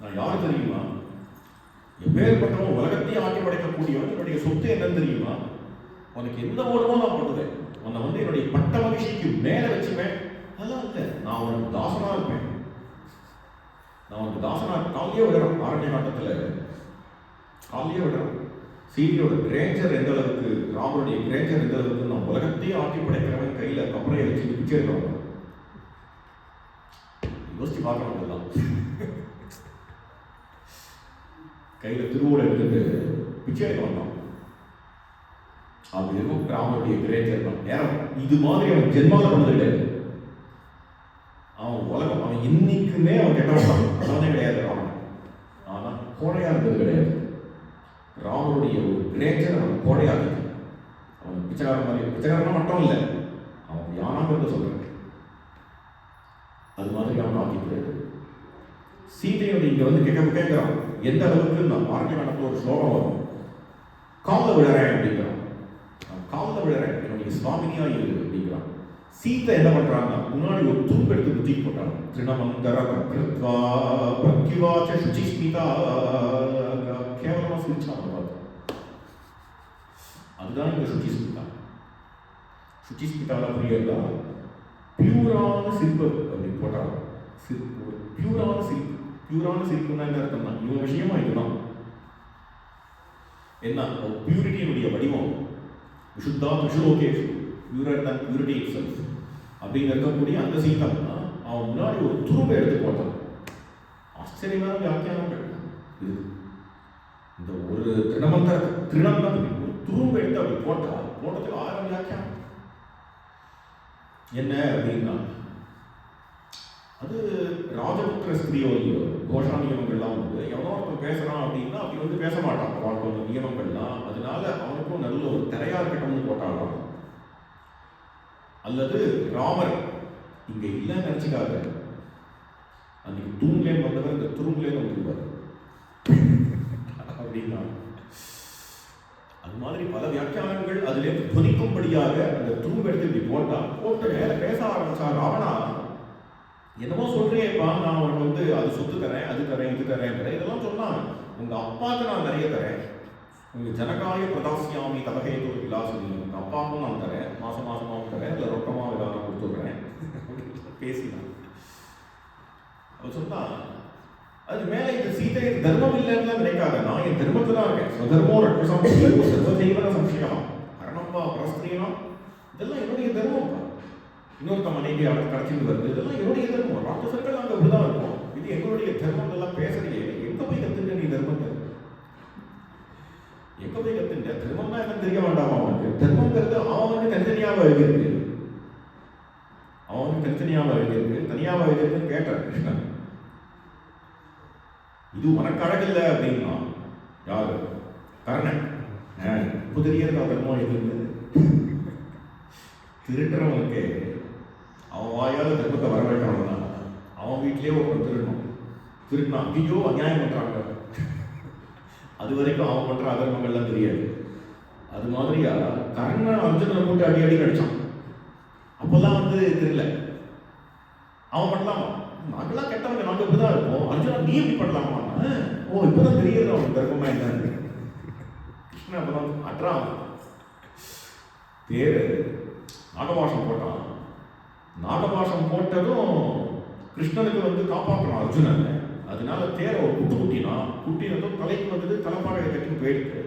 நான் யார் தெரியுமா? எப்பேற்பட்டவன் உலகத்தையும் ஆட்டி படைக்கக்கூடியவன் என்னுடைய சொத்து என்னன்னு தெரியுமா? உனக்கு எந்த மூலமோ நான் பண்ணுவேன் உன்னை வந்து என்னுடைய பட்ட மகிழ்ச்சிக்கு மேலே வச்சுப்பேன். அதெல்லாம் இல்லை. நான் உனக்கு தாசனாக இருப்பேன். நான் உனக்கு தாசனாக காலையே விடுறேன் ஆரண்ய நாட்டத்துல காலையே விடுறேன் சீரியோட கிரேஞ்சர் எந்த அளவுக்கு ராமனுடைய கிரேஞ்சர் எந்த அளவுக்கு நான் உலகத்தையே ஆட்டி படைக்கிறவன் கையில் கப்பலையை வச்சு பிச்சை எடுக்கிறவன் யோசிச்சு பார்க்கணும் இதெல்லாம். கையில் திருவோடு எடுத்துட்டு பிச்சை வந்தான். அது எதுவும் ராமனுடைய கிரேச்சர் தான் நேரம் இது மாதிரி அவன் ஜென்மாவில் பண்ணது கிடையாது. அவன் உலகம் அவன் இன்னைக்குமே அவன் கெட்டவன் அதானே கிடையாது ராமன். ஆனால் கோழையாக இருந்தது கிடையாது. ராமனுடைய ஒரு கிரேச்சர் அவன் கோடையாகுது அவன் பிச்சைக்காரன் மாதிரி பிச்சைக்காரனா மட்டும் இல்லை. அவன் யானாங்கிறத சொல்றேன். அது மாதிரி அவன் ஆக்கிக்கிறாரு சீதையோட இங்கே வந்து கேட்க கேட்குறான். எந்த அளவுக்கு நான் பார்க்க நடத்த ஒரு ஸ்லோகம் வரும்? காவல விழறேன் அப்படிங்கிறான். காவல விழறேன். என்னுடைய சுவாமினியா இரு அப்படிங்கிறான். சீதை என்ன பண்றாங்க? முன்னாடி ஒரு துரும்பு எடுத்து குத்தி போட்டாங்க. திருணமந்தர கிருத்வா பிரத்யுவாச்ச சுச்சிஸ்மிதா கேவலமா சிரிச்சாங்க பார்த்து. அதுதான் இந்த சுச்சிஸ்மிதா. சுச்சிஸ்மிதால புரியல பியூரான சிரிப்பு அப்படி போட்டாங்க. சிரிப்பு ஒரு பியூரான சிரிப்பு பியூரான சிரிப்புன்னா என்ன அர்த்தம்னா இவன் விஷயமா இதுதான் என்ன பியூரிட்டியினுடைய வடிவம் விஷுத்தா விஷுலோகேஷு பியூரர் தன் பியூரிட்டி இட் அப்படின்னு இருக்கக்கூடிய அந்த சீதம் தான் அவன் முன்னாடி ஒரு துருவை எடுத்து போட்டான் ஆச்சரியமான வியாக்கியானங்கள் இது இந்த ஒரு திருணமந்திர திருணம் ஒரு துரும்பு எடுத்து அப்படி போட்டா போட்டதுக்கு ஆயிரம் வியாக்கியானம் என்ன அப்படின்னா அது ராஜபுத்திர ஸ்திரியோ இல்லையோ கோஷா நியமங்கள்லாம் உண்டு. எவனோ ஒருத்தன் பேசுகிறான் அப்படின்னா அப்படி வந்து பேச மாட்டான். அவனுக்கு அந்த நியமங்கள்லாம் அதனால அவனுக்கும் நல்ல ஒரு திரையா இருக்கட்டும்னு போட்டாலும் அல்லது ராமர் இங்கே இல்லைன்னு நினைச்சுக்காத. அன்னைக்கு தூண்லேன்னு வந்தவர் இந்த துரும்புலேன்னு வந்துருவார். அப்படின்னா அது மாதிரி பல வியாக்கியானங்கள் அதிலிருந்து துணிக்கும்படியாக அந்த துரும்பு எடுத்து இப்படி போட்டான். போட்டு வேலை பேச ஆரம்பிச்சா ராவணா. என்னமோ சொல்றியேப்பா நான் உனக்கு வந்து அது சொத்து தரேன் அது தரேன் இது தரேன் தரேன். இதெல்லாம் சொன்னான் உங்க அப்பாவுக்கு நான் நிறைய தரேன். உங்க ஜனகாய பிரதாசியாமி தலகையத்தோ சொல்லி உங்க அப்பாவுக்கும் நான் தரேன். மாசம் மாசமாவும் தரேன். இல்லை ரொக்கமா நான் கொடுத்துடுறேன் பேசினான் அவன் சொன்னா அது மேல இது சீதை தர்மம் இல்லைன்னு நினைக்காத. நான் என் தர்மத்துல தான் இருக்கேன். ஸ்வதர்மோ ரட்சசம் சர்வதெய்வன சம்சயம் அரணம்பா பரஸ்திரீனம் இதெல்லாம் என்னுடைய தர்மம் இன்னொருத்த மனைவி அவர் கடத்திட்டு வருது இதெல்லாம் என்னுடைய தர்மம். ராட்சசர்கள் அங்கே அப்படிதான் இருக்கும் இது எங்களுடைய தர்மம் எல்லாம் பேசுறீங்க எங்க போய் கத்துங்க நீ தர்மத்தை? எங்க போய் கத்துங்க? தர்மம்னா எனக்கு தெரிய வேண்டாமா அவனுக்கு தர்மங்கிறது அவனுக்கு தனித்தனியாக எழுதியிருக்கு. அவனுக்கு தனித்தனியாக எழுதியிருக்கு. தனியாக எழுதியிருக்குன்னு கேட்டார் கிருஷ்ணன் இது உனக்கு அழகில்லை அப்படின்னா யாரு? கர்ணன். இப்போ தர்மம் எதுன்னு திருட்டுறவனுக்கு அவன் வாயால் தர்மத்தை வரவேற்கிறவன் தான். அவன் வீட்லயே ஒருத்தன் திருடணும். திருடினான் ஐயோ அநியாயம் பண்ணுறாங்க அது வரைக்கும் அவன் பண்ணுற அதர்மங்கள்லாம் தெரியாது. அது மாதிரியா? கர்ணன் அர்ஜுனனை போட்டு அடி அடி நடிச்சான் அப்போதான் வந்து தெரியல. அவன் பண்ணலாமா? நாங்களாம் கெட்டவங்க இப்படி தான் இருப்போம். அர்ஜுனா நீ இப்படி பண்ணலாமா? ஓ இப்பதான் தெரியுது அவனுக்கு தர்மமா என்னன்னு. கிருஷ்ணன் அப்போதான் அட்ரா தேர் நாகபாஷம் போட்டான். நாடபாஷம் போட்டதும் கிருஷ்ணனுக்கு வந்து காப்பாற்றணும் அர்ஜுனன். அதனால தேரை ஒரு குட்டு குட்டினான் குட்டினதும் தலைக்கு வந்தது தலைப்பாகை கட்டின்னு போயிடுது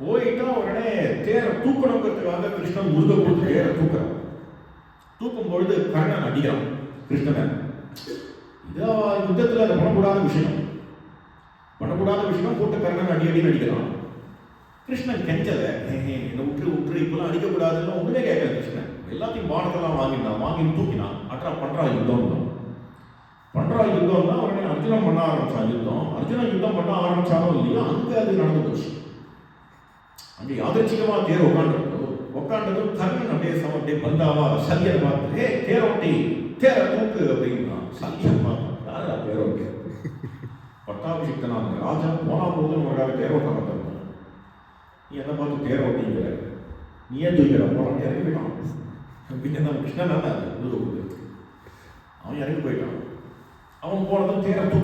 போயிட்டா உடனே தேரை தூக்கணுங்கிறதுக்காக கிருஷ்ணன் முருக கொடுத்து தேரை தூக்குறான். தூக்கும் பொழுது கர்ணன் அடிக்கிறான் கிருஷ்ணன். இது யுத்தத்தில் அது பண்ணக்கூடாத விஷயம். பண்ணக்கூடாத விஷயம் போட்டு கர்ணன் அடி அடி அடிக்கிறான். கிருஷ்ணன் கெஞ்சத என்ன விட்டு விட்டு இப்பெல்லாம் அடிக்கக்கூடாதுன்னு ஒன்றுமே கேட்கல கிருஷ்ணன். எல்லாத்தையும் பானத்தெல்லாம் வாங்கினான் வாங்கி தூக்கினான் அட்ரா பண்றா யுத்தம் பண்றா தான் உடனே அர்ஜுனம் பண்ண ஆரம்பிச்சான் யுத்தம். அர்ஜுனா யுத்தம் பண்ண ஆரம்பிச்சாலும் இல்லையா அங்கே அது நடந்து போச்சு. அங்கே யாதச்சிகமாக தேர் உட்காந்துருக்கோ உட்காண்டதும் கர்ணன் அப்படியே சம அப்படியே பந்தாவா சல்யர் பார்த்து ஏ தேரோட்டி தேர தூக்கு அப்படின்னா சல்யர் பார்த்து யாரா தேரோட்டி பட்டாபிஷிக்தனான ராஜா போனா போது உங்களுக்காக தேரோட்ட மாட்டான் நீ என்ன பார்த்து தேரோட்டிங்கிற நீ ஏன் தூக்கிற போறான் இறங்கி போயிட்டான் அப்படின்னு நம்ம கிருஷ்ணன் அவன் இறங்கி போயிட்டான் அவன் போனதும் தேர தூக்கு